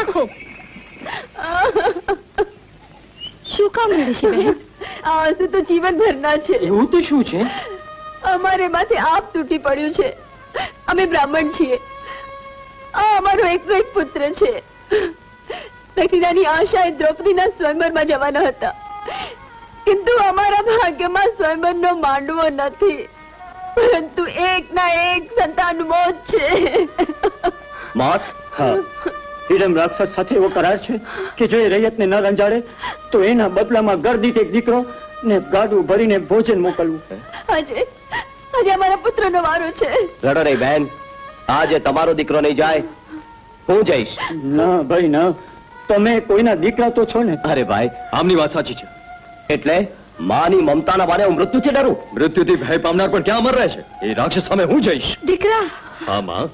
નાખો શું કામ ઋષિ બહેન આળસ તો જીવનભરના છે. એવું તો શું છે? અમારે માથે આપ તૂટી પડ્યું છે. અમે બ્રાહ્મણ છીએ. આ અમારો એકનો એક પુત્ર છે. દક્ષિણાની આશા એ દ્રૌપદીના સ્વયંવરમાં જવાના હતા. કિંતુ અમારા ભાગ્યમાં સ્વયંવરનો માંડવો નથી. પરંતુ એકના એક સંતાન મોત છે. મોત? હા. હિડમ રાક્ષસ સાથે એવો કરાર છે કે જો એ રૈયતને ન રંજાડે તો એના બદલામાં ગરદીત એક દીકરો ને ગાડું ભરીને ભોજન મોકલવું. આજે આજે અમારા પુત્રનો વારો છે. રડો નહીં બહેન. આજે તમારો દીકરો નહીં જાય. હું જઈશ. ના ભાઈ ના. તમે કોઈના દીકરા તો છો ને? અરે ભાઈ આમની વાત સાચી છે. એટલે માની મમતાના બાને હું મૃત્યુથી ડરું. મૃત્યુથી ભય પામનાર પણ ક્યાં અમર રહે છે? એ રાક્ષસ સામે હું જઈશ. દીકરા! હા માં.